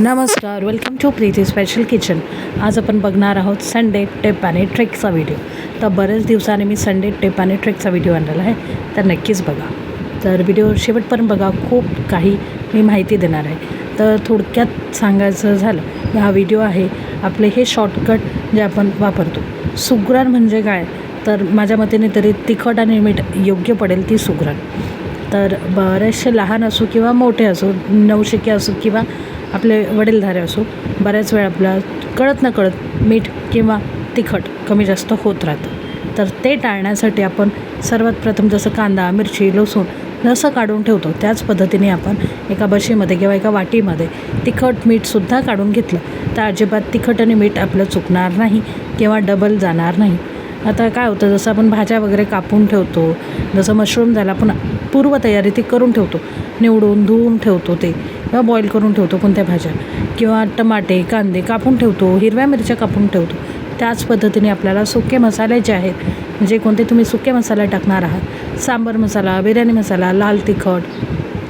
नमस्कार welcome to Preeti special kitchen आज आपण बघणार आहोत संडे टेप आणि ट्रेकचा व्हिडिओ तर बरेच दिवसांनी मी संडे टेप आणि ट्रेकचा व्हिडिओ आणलेला आहे तर नक्कीच बघा. तर व्हिडिओ शेवटपर्यंत बघा खूप काही मी माहिती देणार आहे. तर थोडक्यात सांगायचं झालं हा व्हिडिओ आहे आपले हे शॉर्टकट जे आपण वापरतो. सुगरण म्हणजे काय? तर माझ्या मतेने तरी तिखट आणि मीठ योग्य पडेल ती सुगरण. तर बरेचसे लहान असो किंवा मोठे असो नवशिके असो किंवा आपले वडीलधारे असो बऱ्याच वेळा आपला कळत न कळत मीठ किंवा तिखट कमी जास्त होत राहतं. तर ते टाळण्यासाठी आपण सर्वात प्रथम जसं कांदा मिरची लसूण जसं काढून ठेवतो त्याच पद्धतीने आपण एका बशीमध्ये किंवा एका वाटीमध्ये तिखट मीठसुद्धा काढून घेतलं तर अजिबात तिखट आणि मीठ आपलं चुकणार नाही किंवा डबल जाणार नाही. आता काय होतं जसं आपण भाज्या वगैरे कापून ठेवतो जसं मशरूम झाला आपण पूर्वतयारी ती करून ठेवतो निवडून धुवून ठेवतो ते किंवा बॉईल करून ठेवतो कोणत्या भाज्या. किंवा टमाटे कांदे कापून ठेवतो हिरव्या मिरच्या कापून ठेवतो. त्याच पद्धतीने आपल्याला सुके मसाले जे आहेत जे कोणते तुम्ही सुके मसाले टाकणार आहात. सांबर मसाला बिर्याणी मसाला लाल तिखट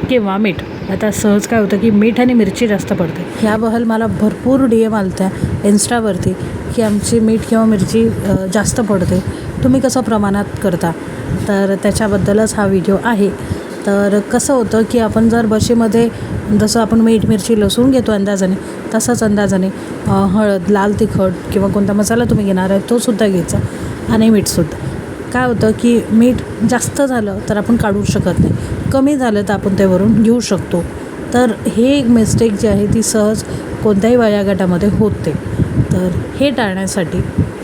किंवा मीठ. आता सहज काय होतं की मीठ आणि मिरची जास्त पडते. ह्याबद्दल मला भरपूर डी एम आलत्या इन्स्टावरती की आमची मीठ किंवा मिरची जास्त पडते. तुम्ही कसं प्रमाणात करता? तर त्याच्याबद्दलच हा व्हिडिओ आहे. तर कसं होतं की आपण जर बशीमध्ये जसं आपण मीठ मिरची लसूण घेतो अंदाजाने तसंच अंदाजाने हळद लाल तिखट किंवा कोणता मसाला तुम्ही घेणार आहे तो सुद्धा घ्यायचा आणि मीठसुद्धा काय होतं की मीठ जास्त झालं तर आपण काढू शकत नाही. कमी झालं तर आपण त्यावरून घेऊ शकतो. तर हे एक मिस्टेक जी आहे ती सहज कोणत्याही वयागटामध्ये होते. तर हे टाळण्यासाठी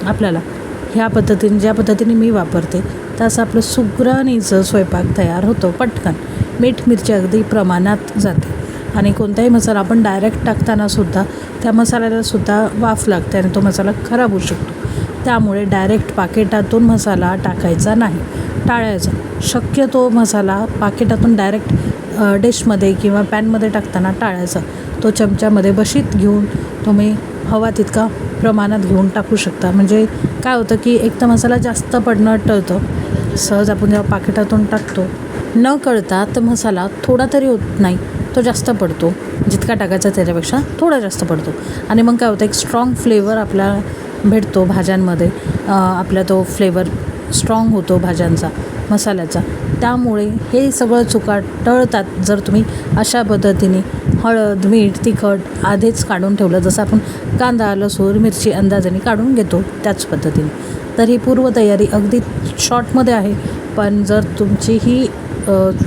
आपल्याला ह्या पद्धतीने ज्या पद्धतीने मी वापरते तसं आपलं सुग्रणीचं स्वयंपाक तयार होतो पटकन. मीठ मिरची अगदी प्रमाणात जाते. आणि कोणताही मसाला आपण डायरेक्ट टाकतानासुद्धा त्या मसाल्यालासुद्धा वाफ लागते आणि तो मसाला खराब होऊ शकतो. त्यामुळे डायरेक्ट पाकिटातून मसाला टाकायचा नाही. टाळायचा. शक्यतो मसाला पाकिटातून डायरेक्ट डिशमध्ये किंवा पॅनमध्ये टाकताना टाळायचा. तो चमच्यामध्ये बशीत घेऊन तुम्ही हवा तितका प्रमाणात घेऊन टाकू शकता. म्हणजे काय होतं की एक तर मसाला जास्त पडणं टळतं. सहज आपण जेव्हा पाकिटातून टाकतो न कळता तर मसाला थोडा तरी होत नाही तो जास्त पडतो. जितका टाकायचा त्याच्यापेक्षा थोडा जास्त पडतो. आणि मग काय होतं एक स्ट्रॉंग फ्लेवर आपला भेटतो भाज्यांमध्ये. आपला तो फ्लेवर स्ट्रॉंग होतो भाज्यांचा मसाल्याचा. त्यामुळे हे सगळं चुका टळतात जर तुम्ही अशा पद्धतीने हळद मीठ तिखट आधीच काढून ठेवलं. जसं आपण कांदा लसूण मिरची अंदाजाने काढून घेतो त्याच पद्धतीने. तर ही पूर्वतयारी अगदी शॉर्टमध्ये आहे. पण जर तुमची ही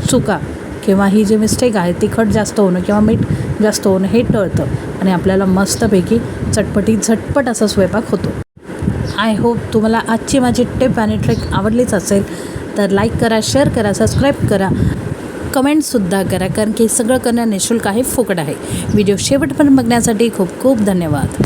चुका किंवा ही जी मिस्टेक आहे तिखट जास्त होणं किंवा मीठ जास्त होणं हे टळतं. आणि आपल्याला मस्तपैकी चटपटी झटपट असा स्वयंपाक होतो. आय होप तुम्हाला आजची माझी टिप आणि ट्रिक आवडलीच असेल. तर लाईक करा शेअर करा सबस्क्राईब करा. कमेंटसुद्धा करा कारण की सगळं करणं निशुल्क आहे फुकट आहे. व्हिडिओ शेवटपर्यंत बघण्यासाठी खूप खूप धन्यवाद.